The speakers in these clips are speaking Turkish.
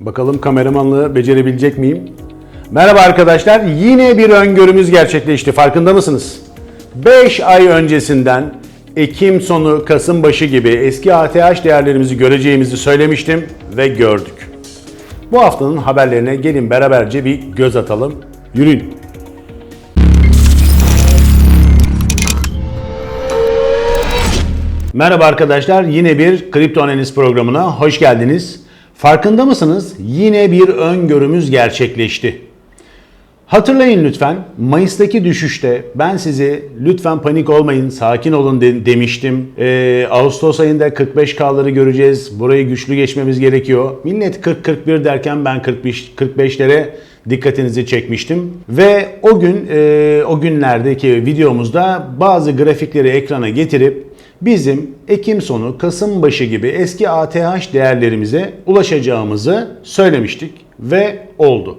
Bakalım kameramanlığı becerebilecek miyim? Merhaba arkadaşlar. Yine bir öngörümüz gerçekleşti. Farkında mısınız? 5 ay öncesinden Ekim sonu, Kasım başı gibi eski ATH değerlerimizi göreceğimizi söylemiştim ve gördük. Bu haftanın haberlerine gelin beraberce bir göz atalım. Yürüyün. Merhaba arkadaşlar, yine bir Kripto Analiz programına hoş geldiniz. Farkında mısınız? Yine bir öngörümüz gerçekleşti. Hatırlayın lütfen, Mayıs'taki düşüşte ben size lütfen panik olmayın, sakin olun de- demiştim. Ee, Ağustos ayında 45K'ları göreceğiz, burayı güçlü geçmemiz gerekiyor. Millet 40-41 derken ben 45 45'lere dikkatinizi çekmiştim. Ve o gün, e, o günlerdeki videomuzda bazı grafikleri ekrana getirip bizim Ekim sonu, Kasım başı gibi eski ATH değerlerimize ulaşacağımızı söylemiştik ve oldu.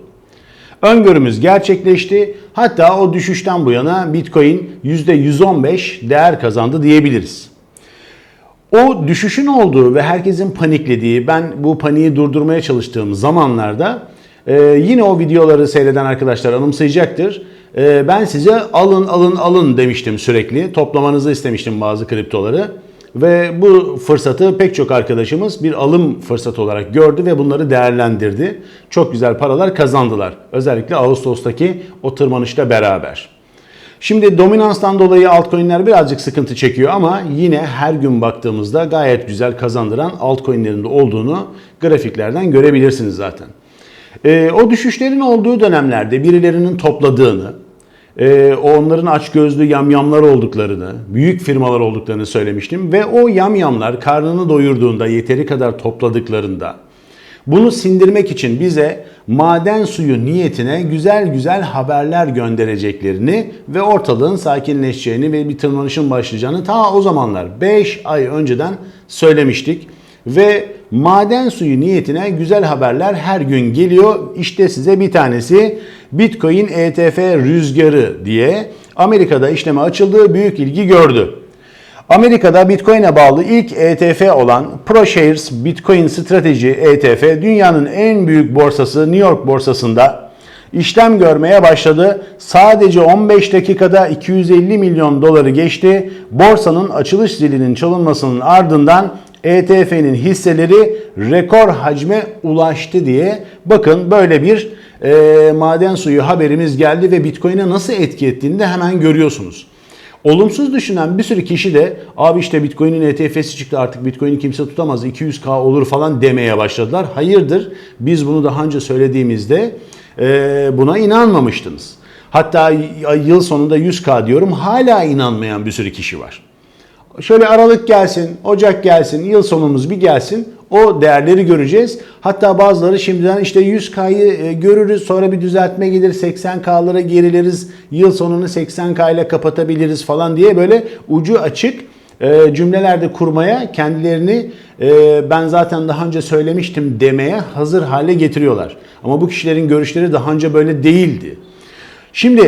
Öngörümüz gerçekleşti. Hatta o düşüşten bu yana Bitcoin %115 değer kazandı diyebiliriz. O düşüşün olduğu ve herkesin paniklediği, ben bu paniği durdurmaya çalıştığım zamanlarda e, yine o videoları seyreden arkadaşlar anımsayacaktır. E, ben size alın alın alın demiştim sürekli. Toplamanızı istemiştim bazı kriptoları. Ve bu fırsatı pek çok arkadaşımız bir alım fırsatı olarak gördü ve bunları değerlendirdi. Çok güzel paralar kazandılar. Özellikle Ağustos'taki o tırmanışla beraber. Şimdi dominanstan dolayı altcoin'ler birazcık sıkıntı çekiyor ama yine her gün baktığımızda gayet güzel kazandıran altcoin'lerin de olduğunu grafiklerden görebilirsiniz zaten. Ee, o düşüşlerin olduğu dönemlerde birilerinin topladığını, e, onların açgözlü yamyamlar olduklarını, büyük firmalar olduklarını söylemiştim ve o yamyamlar karnını doyurduğunda, yeteri kadar topladıklarında bunu sindirmek için bize maden suyu niyetine güzel güzel haberler göndereceklerini ve ortalığın sakinleşeceğini ve bir tırmanışın başlayacağını ta o zamanlar 5 ay önceden söylemiştik. Ve maden suyu niyetine güzel haberler her gün geliyor. İşte size bir tanesi Bitcoin ETF rüzgarı diye Amerika'da işleme açıldığı büyük ilgi gördü. Amerika'da Bitcoin'e bağlı ilk ETF olan ProShares Bitcoin Strateji ETF dünyanın en büyük borsası New York borsasında işlem görmeye başladı. Sadece 15 dakikada 250 milyon doları geçti. Borsanın açılış zilinin çalınmasının ardından ETF'nin hisseleri rekor hacme ulaştı diye bakın böyle bir e, maden suyu haberimiz geldi ve Bitcoin'e nasıl etki ettiğini de hemen görüyorsunuz. Olumsuz düşünen bir sürü kişi de abi işte Bitcoin'in ETF'si çıktı artık Bitcoin'i kimse tutamaz 200k olur falan demeye başladılar. Hayırdır biz bunu daha önce söylediğimizde e, buna inanmamıştınız. Hatta yıl sonunda 100k diyorum hala inanmayan bir sürü kişi var. Şöyle Aralık gelsin, Ocak gelsin, yıl sonumuz bir gelsin. O değerleri göreceğiz. Hatta bazıları şimdiden işte 100K'yı e, görürüz sonra bir düzeltme gelir 80K'lara gerileriz. Yıl sonunu 80K ile kapatabiliriz falan diye böyle ucu açık e, cümlelerde kurmaya kendilerini e, ben zaten daha önce söylemiştim demeye hazır hale getiriyorlar. Ama bu kişilerin görüşleri daha önce böyle değildi. Şimdi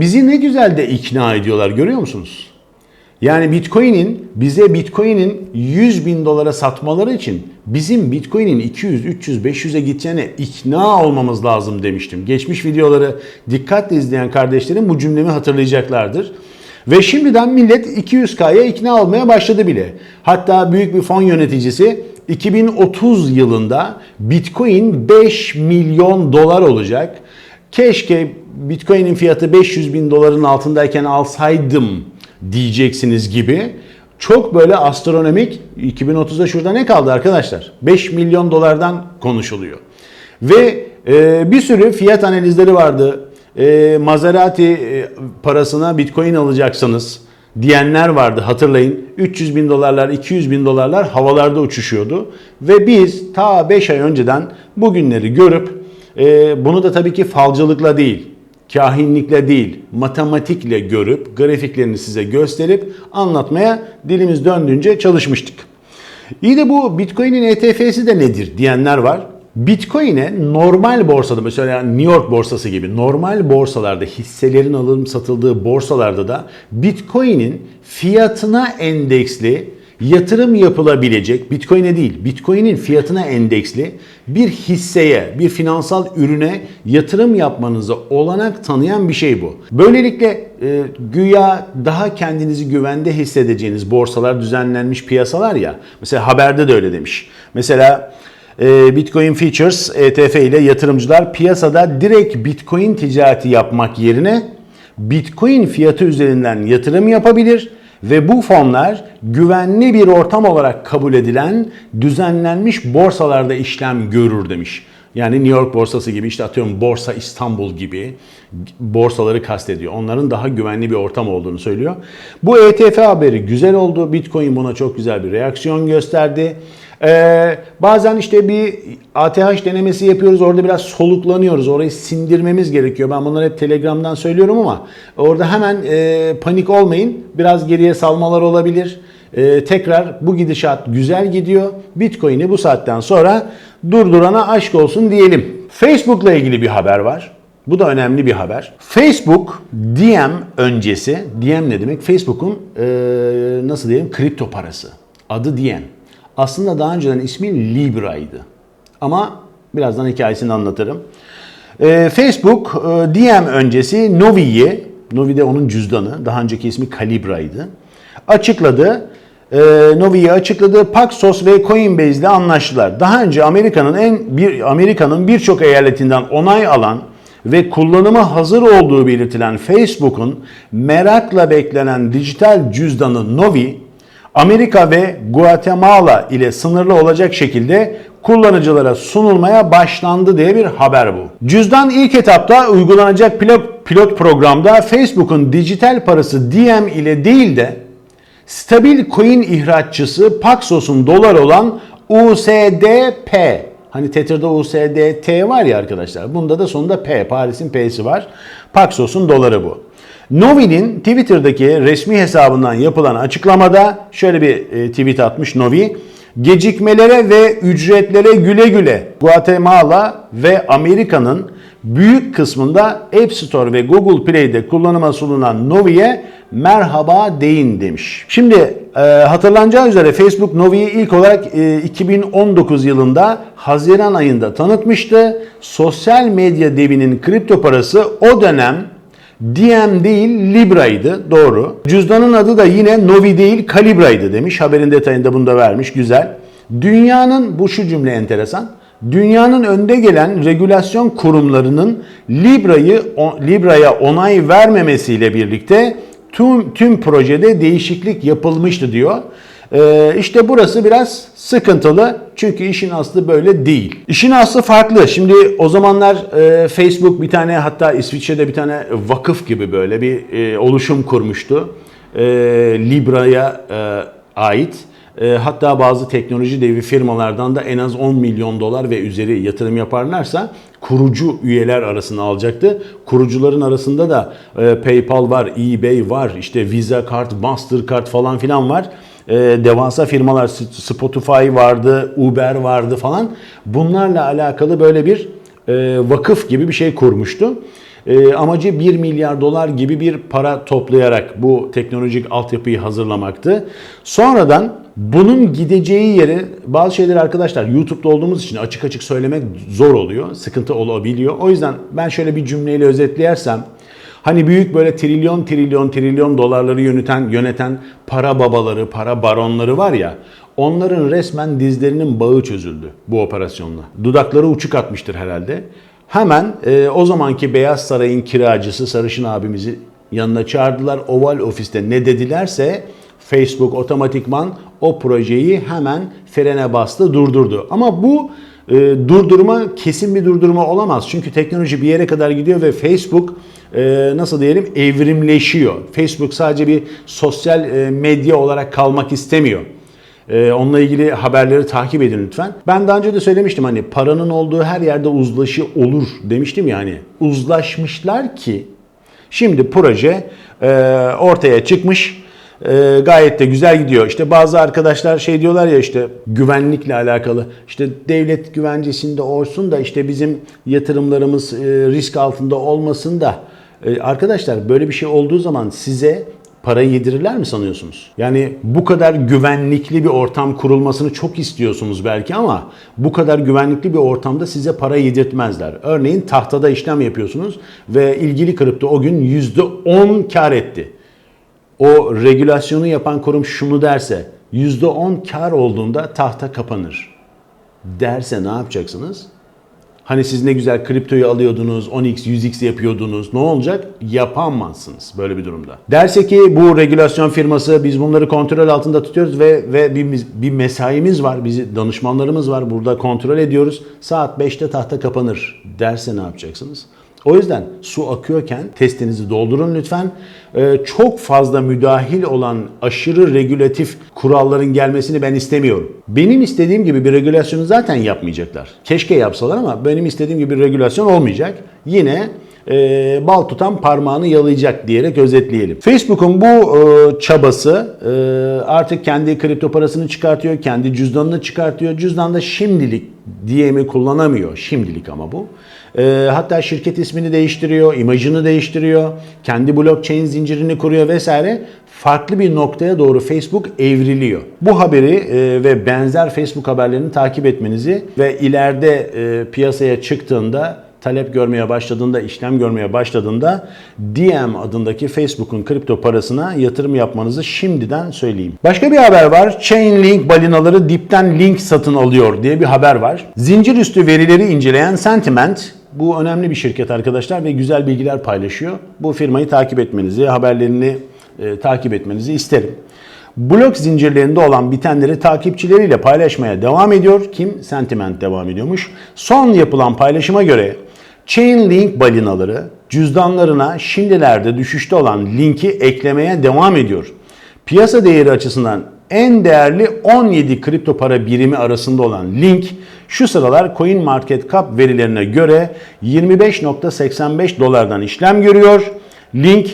bizi ne güzel de ikna ediyorlar görüyor musunuz? Yani Bitcoin'in bize Bitcoin'in 100 bin dolara satmaları için bizim Bitcoin'in 200, 300, 500'e gideceğine ikna olmamız lazım demiştim. Geçmiş videoları dikkatle izleyen kardeşlerim bu cümlemi hatırlayacaklardır. Ve şimdiden millet 200K'ya ikna olmaya başladı bile. Hatta büyük bir fon yöneticisi 2030 yılında Bitcoin 5 milyon dolar olacak. Keşke Bitcoin'in fiyatı 500 bin doların altındayken alsaydım diyeceksiniz gibi çok böyle astronomik 2030'da şurada ne kaldı arkadaşlar? 5 milyon dolardan konuşuluyor. Ve e, bir sürü fiyat analizleri vardı. E, Maserati e, parasına Bitcoin alacaksınız diyenler vardı hatırlayın. 300 bin dolarlar, 200 bin dolarlar havalarda uçuşuyordu. Ve biz ta 5 ay önceden bugünleri görüp e, bunu da tabii ki falcılıkla değil, kahinlikle değil, matematikle görüp, grafiklerini size gösterip anlatmaya dilimiz döndüğünce çalışmıştık. İyi de bu Bitcoin'in ETF'si de nedir diyenler var. Bitcoin'e normal borsada mesela New York borsası gibi normal borsalarda hisselerin alınıp satıldığı borsalarda da Bitcoin'in fiyatına endeksli yatırım yapılabilecek Bitcoin'e değil, Bitcoin'in fiyatına endeksli bir hisseye, bir finansal ürüne yatırım yapmanıza olanak tanıyan bir şey bu. Böylelikle e, güya daha kendinizi güvende hissedeceğiniz borsalar düzenlenmiş piyasalar ya. Mesela haberde de öyle demiş. Mesela e, Bitcoin Futures ETF ile yatırımcılar piyasada direkt Bitcoin ticareti yapmak yerine Bitcoin fiyatı üzerinden yatırım yapabilir ve bu fonlar güvenli bir ortam olarak kabul edilen düzenlenmiş borsalarda işlem görür demiş. Yani New York borsası gibi işte atıyorum Borsa İstanbul gibi borsaları kastediyor. Onların daha güvenli bir ortam olduğunu söylüyor. Bu ETF haberi güzel oldu. Bitcoin buna çok güzel bir reaksiyon gösterdi. Ee, bazen işte bir ATH denemesi yapıyoruz. Orada biraz soluklanıyoruz. Orayı sindirmemiz gerekiyor. Ben bunları hep Telegram'dan söylüyorum ama orada hemen e, panik olmayın. Biraz geriye salmalar olabilir. E, tekrar bu gidişat güzel gidiyor. Bitcoin'i bu saatten sonra durdurana aşk olsun diyelim. Facebook'la ilgili bir haber var. Bu da önemli bir haber. Facebook DM öncesi, DM ne demek? Facebook'un e, nasıl diyelim kripto parası. Adı DM. Aslında daha önceden ismi Libra'ydı. Ama birazdan hikayesini anlatırım. E, Facebook e, DM öncesi Novi'yi, Novi de onun cüzdanı, daha önceki ismi Calibra'ydı. Açıkladı. E, Novi'yi açıkladı. Paxos ve Coinbase ile anlaştılar. Daha önce Amerika'nın en bir Amerika'nın birçok eyaletinden onay alan ve kullanıma hazır olduğu belirtilen Facebook'un merakla beklenen dijital cüzdanı Novi Amerika ve Guatemala ile sınırlı olacak şekilde kullanıcılara sunulmaya başlandı diye bir haber bu. Cüzdan ilk etapta uygulanacak pilot, pilot programda Facebook'un dijital parası DM ile değil de stabil coin ihraççısı Paxos'un dolar olan USDP Hani Tether'da USDT var ya arkadaşlar. Bunda da sonunda P. Paris'in P'si var. Paxos'un doları bu. Novi'nin Twitter'daki resmi hesabından yapılan açıklamada şöyle bir e, tweet atmış Novi. Gecikmelere ve ücretlere güle güle Guatemala ve Amerika'nın büyük kısmında App Store ve Google Play'de kullanıma sunulan Novi'ye merhaba deyin demiş. Şimdi e, hatırlanacağı üzere Facebook Novi'yi ilk olarak e, 2019 yılında Haziran ayında tanıtmıştı. Sosyal medya devinin kripto parası o dönem DM değil Libra'ydı doğru. Cüzdanın adı da yine Novi değil Calibra'ydı demiş. Haberin detayında bunu da vermiş güzel. Dünyanın bu şu cümle enteresan. Dünyanın önde gelen regülasyon kurumlarının Libra'yı Libra'ya onay vermemesiyle birlikte tüm tüm projede değişiklik yapılmıştı diyor. Ee, işte burası biraz sıkıntılı çünkü işin aslı böyle değil. İşin aslı farklı. Şimdi o zamanlar e, Facebook bir tane hatta İsviçre'de bir tane vakıf gibi böyle bir e, oluşum kurmuştu. E, Libra'ya ait. Hatta bazı teknoloji devi firmalardan da en az 10 milyon dolar ve üzeri yatırım yaparlarsa kurucu üyeler arasında alacaktı. Kurucuların arasında da PayPal var, eBay var, işte Visa Kart, Mastercard falan filan var e, devasa firmalar Spotify vardı, Uber vardı falan. Bunlarla alakalı böyle bir e, vakıf gibi bir şey kurmuştu. E, amacı 1 milyar dolar gibi bir para toplayarak bu teknolojik altyapıyı hazırlamaktı. Sonradan bunun gideceği yeri bazı şeyleri arkadaşlar YouTube'da olduğumuz için açık açık söylemek zor oluyor. Sıkıntı olabiliyor. O yüzden ben şöyle bir cümleyle özetleyersem Hani büyük böyle trilyon trilyon trilyon dolarları yöneten yöneten para babaları, para baronları var ya. Onların resmen dizlerinin bağı çözüldü bu operasyonla. Dudakları uçuk atmıştır herhalde. Hemen e, o zamanki Beyaz Saray'ın kiracısı Sarışın abimizi yanına çağırdılar. Oval ofiste ne dedilerse Facebook otomatikman o projeyi hemen frene bastı, durdurdu. Ama bu e, durdurma kesin bir durdurma olamaz. Çünkü teknoloji bir yere kadar gidiyor ve Facebook e, nasıl diyelim evrimleşiyor. Facebook sadece bir sosyal e, medya olarak kalmak istemiyor. E, onunla ilgili haberleri takip edin lütfen. Ben daha önce de söylemiştim hani paranın olduğu her yerde uzlaşı olur demiştim ya hani. Uzlaşmışlar ki şimdi proje e, ortaya çıkmış e, gayet de güzel gidiyor. İşte bazı arkadaşlar şey diyorlar ya işte güvenlikle alakalı işte devlet güvencesinde olsun da işte bizim yatırımlarımız e, risk altında olmasın da e, arkadaşlar böyle bir şey olduğu zaman size para yedirirler mi sanıyorsunuz? Yani bu kadar güvenlikli bir ortam kurulmasını çok istiyorsunuz belki ama bu kadar güvenlikli bir ortamda size para yedirtmezler. Örneğin tahtada işlem yapıyorsunuz ve ilgili kripto o gün %10 kar etti. O regülasyonu yapan kurum şunu derse %10 kar olduğunda tahta kapanır derse ne yapacaksınız? Hani siz ne güzel kriptoyu alıyordunuz, 10x, 100x yapıyordunuz. Ne olacak? Yapamazsınız böyle bir durumda. Derse ki bu regülasyon firması biz bunları kontrol altında tutuyoruz ve ve bir, bir mesaimiz var. Bizi danışmanlarımız var. Burada kontrol ediyoruz. Saat 5'te tahta kapanır derse ne yapacaksınız? O yüzden su akıyorken testinizi doldurun lütfen. Ee, çok fazla müdahil olan aşırı regülatif kuralların gelmesini ben istemiyorum. Benim istediğim gibi bir regülasyonu zaten yapmayacaklar. Keşke yapsalar ama benim istediğim gibi bir regülasyon olmayacak. Yine e, bal tutan parmağını yalayacak diyerek özetleyelim. Facebook'un bu e, çabası e, artık kendi kripto parasını çıkartıyor, kendi cüzdanını çıkartıyor. Cüzdanda şimdilik DM'i kullanamıyor. Şimdilik ama bu. E, hatta şirket ismini değiştiriyor, imajını değiştiriyor, kendi blockchain zincirini kuruyor vesaire. Farklı bir noktaya doğru Facebook evriliyor. Bu haberi e, ve benzer Facebook haberlerini takip etmenizi ve ileride e, piyasaya çıktığında talep görmeye başladığında, işlem görmeye başladığında DM adındaki Facebook'un kripto parasına yatırım yapmanızı şimdiden söyleyeyim. Başka bir haber var. Chainlink balinaları dipten link satın alıyor diye bir haber var. Zincir üstü verileri inceleyen Sentiment bu önemli bir şirket arkadaşlar ve güzel bilgiler paylaşıyor. Bu firmayı takip etmenizi, haberlerini e, takip etmenizi isterim. Blok zincirlerinde olan bitenleri takipçileriyle paylaşmaya devam ediyor. Kim? Sentiment devam ediyormuş. Son yapılan paylaşıma göre Chainlink balinaları cüzdanlarına şimdilerde düşüşte olan linki eklemeye devam ediyor. Piyasa değeri açısından en değerli 17 kripto para birimi arasında olan Link şu sıralar CoinMarketCap verilerine göre 25.85 dolardan işlem görüyor. Link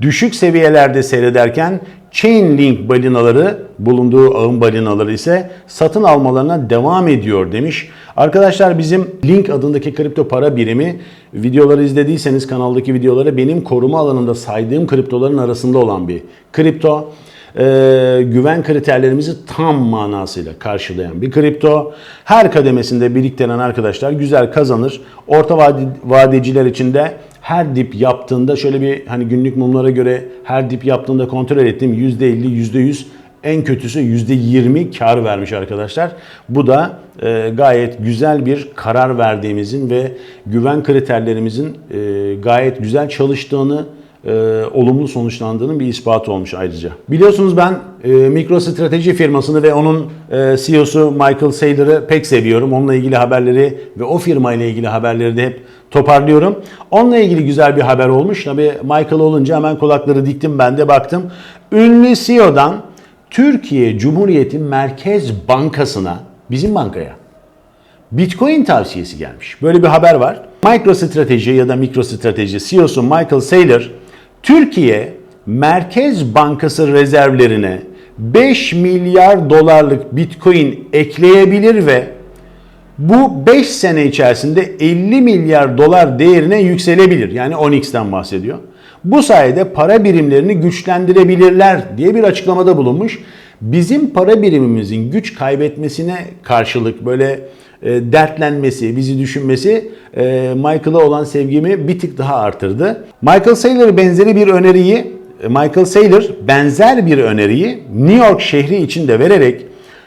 düşük seviyelerde seyrederken Chainlink balinaları bulunduğu ağın balinaları ise satın almalarına devam ediyor demiş. Arkadaşlar bizim Link adındaki kripto para birimi videoları izlediyseniz kanaldaki videoları benim koruma alanında saydığım kriptoların arasında olan bir kripto e, güven kriterlerimizi tam manasıyla karşılayan bir kripto. Her kademesinde biriktiren arkadaşlar güzel kazanır. Orta vade, vadeciler için de her dip yaptığında şöyle bir hani günlük mumlara göre her dip yaptığında kontrol ettim %50, %100 en kötüsü %20 kar vermiş arkadaşlar. Bu da e, gayet güzel bir karar verdiğimizin ve güven kriterlerimizin e, gayet güzel çalıştığını e, olumlu sonuçlandığının bir ispatı olmuş ayrıca. Biliyorsunuz ben e, MicroStrateji firmasını ve onun e, CEO'su Michael Saylor'ı pek seviyorum. Onunla ilgili haberleri ve o firma ile ilgili haberleri de hep toparlıyorum. Onunla ilgili güzel bir haber olmuş. Tabii Michael olunca hemen kulakları diktim ben de baktım. Ünlü CEO'dan Türkiye Cumhuriyeti Merkez Bankası'na, bizim bankaya Bitcoin tavsiyesi gelmiş. Böyle bir haber var. MicroStrateji ya da MicroStrateji CEO'su Michael Saylor Türkiye Merkez Bankası rezervlerine 5 milyar dolarlık Bitcoin ekleyebilir ve bu 5 sene içerisinde 50 milyar dolar değerine yükselebilir. Yani 10x'ten bahsediyor. Bu sayede para birimlerini güçlendirebilirler diye bir açıklamada bulunmuş. Bizim para birimimizin güç kaybetmesine karşılık böyle e, dertlenmesi, bizi düşünmesi e, Michael'a olan sevgimi bir tık daha artırdı. Michael Saylor benzeri bir öneriyi, e, Michael Saylor benzer bir öneriyi New York şehri için de vererek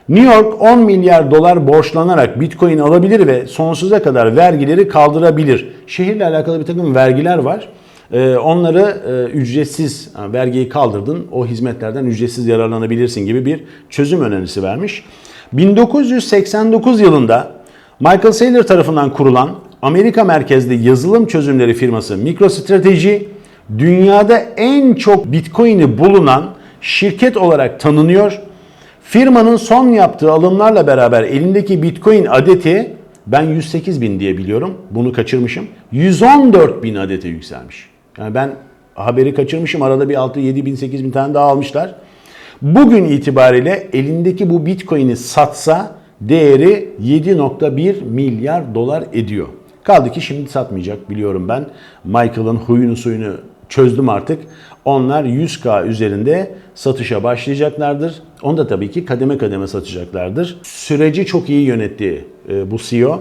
New York 10 milyar dolar borçlanarak Bitcoin alabilir ve sonsuza kadar vergileri kaldırabilir. Şehirle alakalı bir takım vergiler var. Onları ücretsiz vergiyi kaldırdın, o hizmetlerden ücretsiz yararlanabilirsin gibi bir çözüm önerisi vermiş. 1989 yılında Michael Saylor tarafından kurulan Amerika merkezli yazılım çözümleri firması MicroStrategy dünyada en çok Bitcoin'i bulunan şirket olarak tanınıyor. Firmanın son yaptığı alımlarla beraber elindeki Bitcoin adeti ben 108 bin diye biliyorum. Bunu kaçırmışım. 114 bin adete yükselmiş. Yani ben haberi kaçırmışım. Arada bir 6, 7 bin, 8 bin tane daha almışlar. Bugün itibariyle elindeki bu Bitcoin'i satsa değeri 7.1 milyar dolar ediyor. Kaldı ki şimdi satmayacak biliyorum ben. Michael'ın huyunu suyunu çözdüm artık. Onlar 100K üzerinde satışa başlayacaklardır. Onu da tabii ki kademe kademe satacaklardır. Süreci çok iyi yönetti e, bu CEO.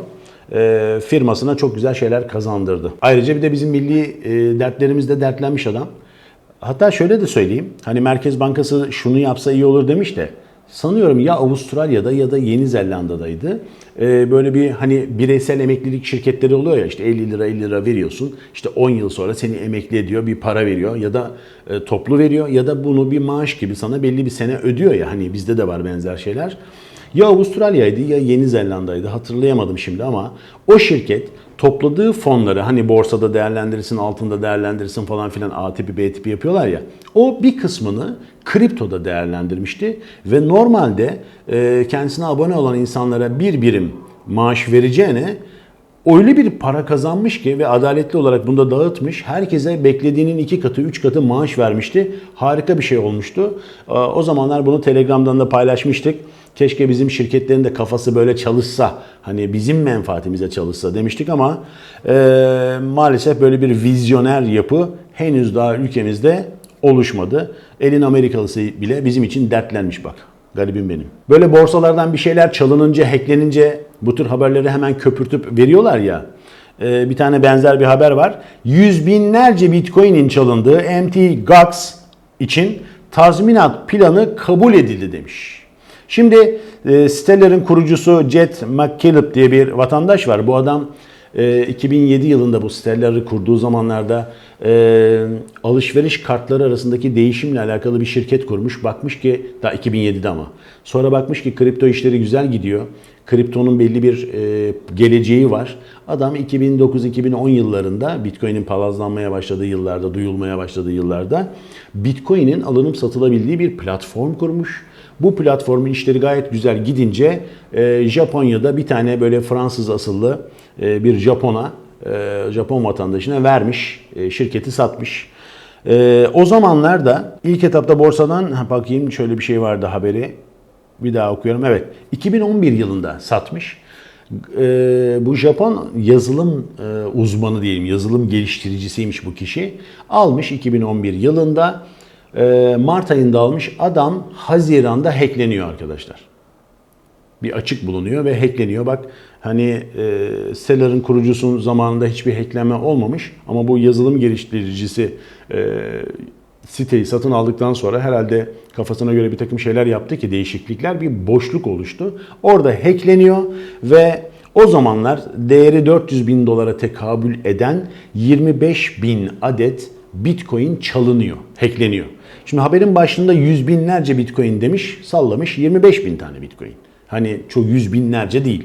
E, firmasına çok güzel şeyler kazandırdı. Ayrıca bir de bizim milli e, dertlerimizde dertlenmiş adam. Hatta şöyle de söyleyeyim. Hani Merkez Bankası şunu yapsa iyi olur demiş de sanıyorum ya Avustralya'da ya da Yeni Zelanda'daydı. Ee, böyle bir hani bireysel emeklilik şirketleri oluyor ya işte 50 lira 50 lira veriyorsun. İşte 10 yıl sonra seni emekli ediyor bir para veriyor ya da e, toplu veriyor ya da bunu bir maaş gibi sana belli bir sene ödüyor ya hani bizde de var benzer şeyler. Ya Avustralya'ydı ya Yeni Zelanda'ydı hatırlayamadım şimdi ama o şirket topladığı fonları hani borsada değerlendirirsin, altında değerlendirirsin falan filan A tipi B tipi yapıyorlar ya. O bir kısmını kriptoda değerlendirmişti ve normalde e, kendisine abone olan insanlara bir birim maaş vereceğine öyle bir para kazanmış ki ve adaletli olarak bunu da dağıtmış. Herkese beklediğinin iki katı, üç katı maaş vermişti. Harika bir şey olmuştu. Ee, O zamanlar bunu Telegram'dan da paylaşmıştık. Keşke bizim şirketlerin de kafası böyle çalışsa, hani bizim menfaatimize çalışsa demiştik ama e, maalesef böyle bir vizyoner yapı henüz daha ülkemizde oluşmadı. Elin Amerikalısı bile bizim için dertlenmiş bak. Garibim benim. Böyle borsalardan bir şeyler çalınınca, hacklenince bu tür haberleri hemen köpürtüp veriyorlar ya. Ee, bir tane benzer bir haber var. Yüz binlerce bitcoin'in çalındığı MT Gox için tazminat planı kabul edildi demiş. Şimdi e, Stellar'ın kurucusu Jet McKillop diye bir vatandaş var. Bu adam e, 2007 yılında bu Stellar'ı kurduğu zamanlarda e, alışveriş kartları arasındaki değişimle alakalı bir şirket kurmuş. Bakmış ki daha 2007'de ama. Sonra bakmış ki kripto işleri güzel gidiyor. Kriptonun belli bir e, geleceği var. Adam 2009-2010 yıllarında Bitcoin'in palazlanmaya başladığı yıllarda, duyulmaya başladığı yıllarda Bitcoin'in alınıp satılabildiği bir platform kurmuş. Bu platformun işleri gayet güzel gidince e, Japonya'da bir tane böyle Fransız asıllı e, bir Japon'a, e, Japon vatandaşına vermiş, e, şirketi satmış. E, o zamanlarda ilk etapta borsadan ha, bakayım şöyle bir şey vardı haberi. Bir daha okuyorum. Evet. 2011 yılında satmış. Ee, bu Japon yazılım e, uzmanı diyelim, yazılım geliştiricisiymiş bu kişi. Almış 2011 yılında. E, Mart ayında almış. Adam Haziran'da hackleniyor arkadaşlar bir açık bulunuyor ve hackleniyor. Bak hani e, Stellar'ın kurucusunun zamanında hiçbir hacklenme olmamış ama bu yazılım geliştiricisi e, siteyi satın aldıktan sonra herhalde kafasına göre bir takım şeyler yaptı ki değişiklikler bir boşluk oluştu. Orada hackleniyor ve o zamanlar değeri 400 bin dolara tekabül eden 25 bin adet Bitcoin çalınıyor, hackleniyor. Şimdi haberin başında yüz binlerce Bitcoin demiş, sallamış 25 bin tane Bitcoin. Hani çok yüz binlerce değil.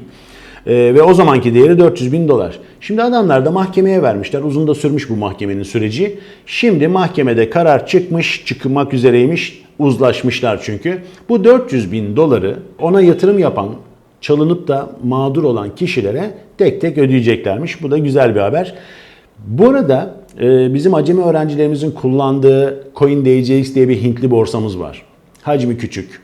Ee, ve o zamanki değeri 400 bin dolar. Şimdi adamlar da mahkemeye vermişler. Uzun da sürmüş bu mahkemenin süreci. Şimdi mahkemede karar çıkmış, çıkmak üzereymiş. Uzlaşmışlar çünkü. Bu 400 bin doları ona yatırım yapan, çalınıp da mağdur olan kişilere tek tek ödeyeceklermiş. Bu da güzel bir haber. Bu arada bizim acemi öğrencilerimizin kullandığı CoinDJX diye bir Hintli borsamız var. Hacmi küçük,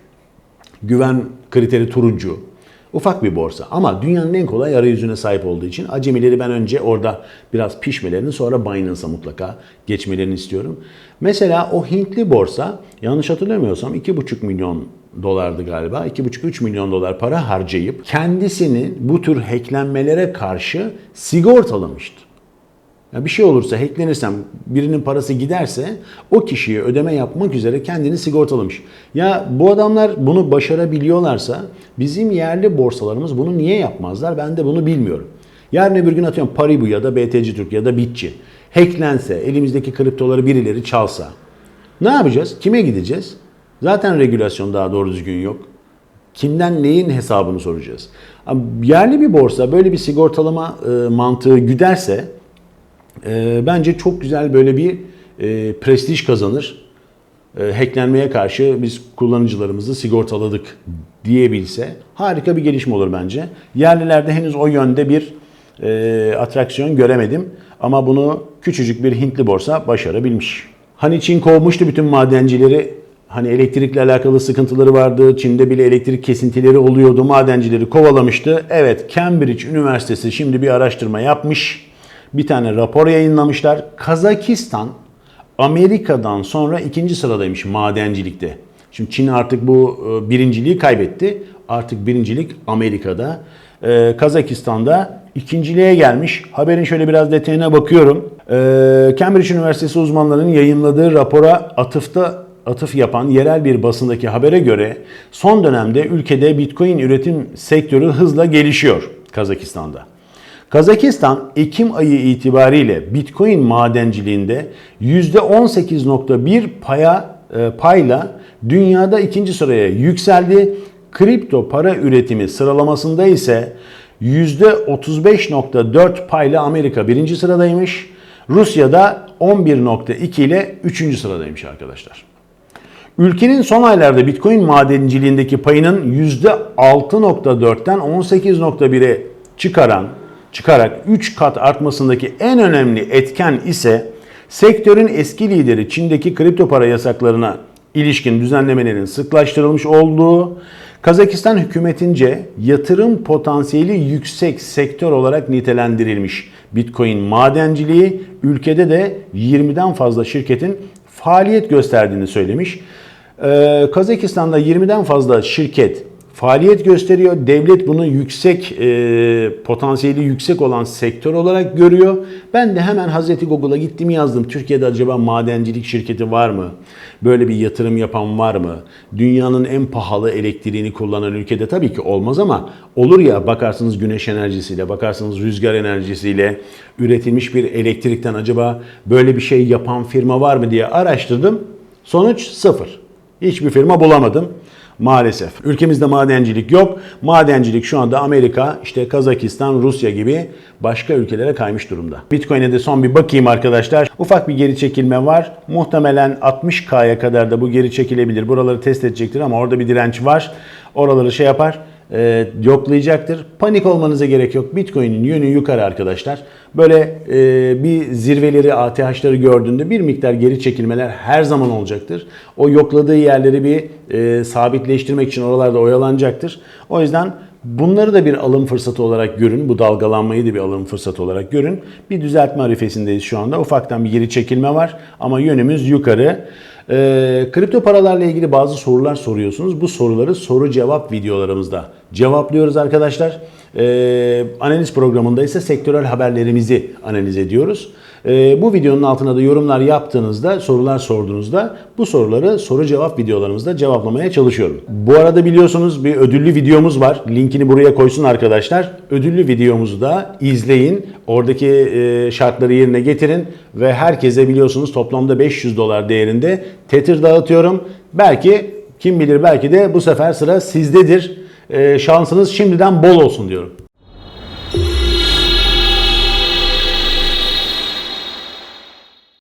güven kriteri turuncu. Ufak bir borsa ama dünyanın en kolay arayüzüne sahip olduğu için acemileri ben önce orada biraz pişmelerini sonra Binance'a mutlaka geçmelerini istiyorum. Mesela o Hintli borsa yanlış hatırlamıyorsam 2,5 milyon dolardı galiba. 2,5-3 milyon dolar para harcayıp kendisini bu tür hacklenmelere karşı sigortalamıştı. Ya bir şey olursa hacklenirsem birinin parası giderse o kişiye ödeme yapmak üzere kendini sigortalamış. Ya bu adamlar bunu başarabiliyorlarsa bizim yerli borsalarımız bunu niye yapmazlar ben de bunu bilmiyorum. Yarın öbür gün atıyorum Paribu ya da BTC Türk ya da Bitçi hacklense elimizdeki kriptoları birileri çalsa ne yapacağız? Kime gideceğiz? Zaten regülasyon daha doğru düzgün yok. Kimden neyin hesabını soracağız? Yerli bir borsa böyle bir sigortalama e, mantığı güderse e, bence çok güzel böyle bir e, prestij kazanır. E, hacklenmeye karşı biz kullanıcılarımızı sigortaladık diyebilse harika bir gelişme olur bence. Yerlilerde henüz o yönde bir e, atraksiyon göremedim. Ama bunu küçücük bir Hintli borsa başarabilmiş. Hani Çin kovmuştu bütün madencileri. Hani elektrikle alakalı sıkıntıları vardı. Çin'de bile elektrik kesintileri oluyordu. Madencileri kovalamıştı. Evet Cambridge Üniversitesi şimdi bir araştırma yapmış bir tane rapor yayınlamışlar. Kazakistan Amerika'dan sonra ikinci sıradaymış madencilikte. Şimdi Çin artık bu e, birinciliği kaybetti. Artık birincilik Amerika'da. Ee, Kazakistan'da ikinciliğe gelmiş. Haberin şöyle biraz detayına bakıyorum. Ee, Cambridge Üniversitesi uzmanlarının yayınladığı rapora atıfta atıf yapan yerel bir basındaki habere göre son dönemde ülkede Bitcoin üretim sektörü hızla gelişiyor Kazakistan'da. Kazakistan Ekim ayı itibariyle Bitcoin madenciliğinde %18.1 paya e, payla dünyada ikinci sıraya yükseldi. Kripto para üretimi sıralamasında ise %35.4 payla Amerika birinci sıradaymış. Rusya'da 11.2 ile üçüncü sıradaymış arkadaşlar. Ülkenin son aylarda Bitcoin madenciliğindeki payının %6.4'ten 18.1'e çıkaran çıkarak 3 kat artmasındaki en önemli etken ise sektörün eski lideri Çin'deki kripto para yasaklarına ilişkin düzenlemelerin sıklaştırılmış olduğu, Kazakistan hükümetince yatırım potansiyeli yüksek sektör olarak nitelendirilmiş Bitcoin madenciliği ülkede de 20'den fazla şirketin faaliyet gösterdiğini söylemiş. Ee, Kazakistan'da 20'den fazla şirket faaliyet gösteriyor. Devlet bunu yüksek e, potansiyeli yüksek olan sektör olarak görüyor. Ben de hemen Hazreti Google'a gittim yazdım. Türkiye'de acaba madencilik şirketi var mı? Böyle bir yatırım yapan var mı? Dünyanın en pahalı elektriğini kullanan ülkede tabii ki olmaz ama olur ya bakarsınız güneş enerjisiyle, bakarsınız rüzgar enerjisiyle üretilmiş bir elektrikten acaba böyle bir şey yapan firma var mı diye araştırdım. Sonuç sıfır. Hiçbir firma bulamadım maalesef. Ülkemizde madencilik yok. Madencilik şu anda Amerika, işte Kazakistan, Rusya gibi başka ülkelere kaymış durumda. Bitcoin'e de son bir bakayım arkadaşlar. Ufak bir geri çekilme var. Muhtemelen 60K'ya kadar da bu geri çekilebilir. Buraları test edecektir ama orada bir direnç var. Oraları şey yapar e, yoklayacaktır. Panik olmanıza gerek yok. Bitcoin'in yönü yukarı arkadaşlar. Böyle e, bir zirveleri, ATH'ları gördüğünde bir miktar geri çekilmeler her zaman olacaktır. O yokladığı yerleri bir e, sabitleştirmek için oralarda oyalanacaktır. O yüzden bunları da bir alım fırsatı olarak görün. Bu dalgalanmayı da bir alım fırsatı olarak görün. Bir düzeltme arifesindeyiz şu anda. Ufaktan bir geri çekilme var ama yönümüz yukarı. Ee, kripto paralarla ilgili bazı sorular soruyorsunuz. Bu soruları soru cevap videolarımızda cevaplıyoruz arkadaşlar. Ee, analiz programında ise sektörel haberlerimizi analiz ediyoruz. Ee, bu videonun altına da yorumlar yaptığınızda, sorular sorduğunuzda bu soruları soru cevap videolarımızda cevaplamaya çalışıyorum. Bu arada biliyorsunuz bir ödüllü videomuz var. Linkini buraya koysun arkadaşlar. Ödüllü videomuzu da izleyin. Oradaki e, şartları yerine getirin ve herkese biliyorsunuz toplamda 500 dolar değerinde Tether dağıtıyorum. Belki kim bilir belki de bu sefer sıra sizdedir. Ee, şansınız şimdiden bol olsun diyorum.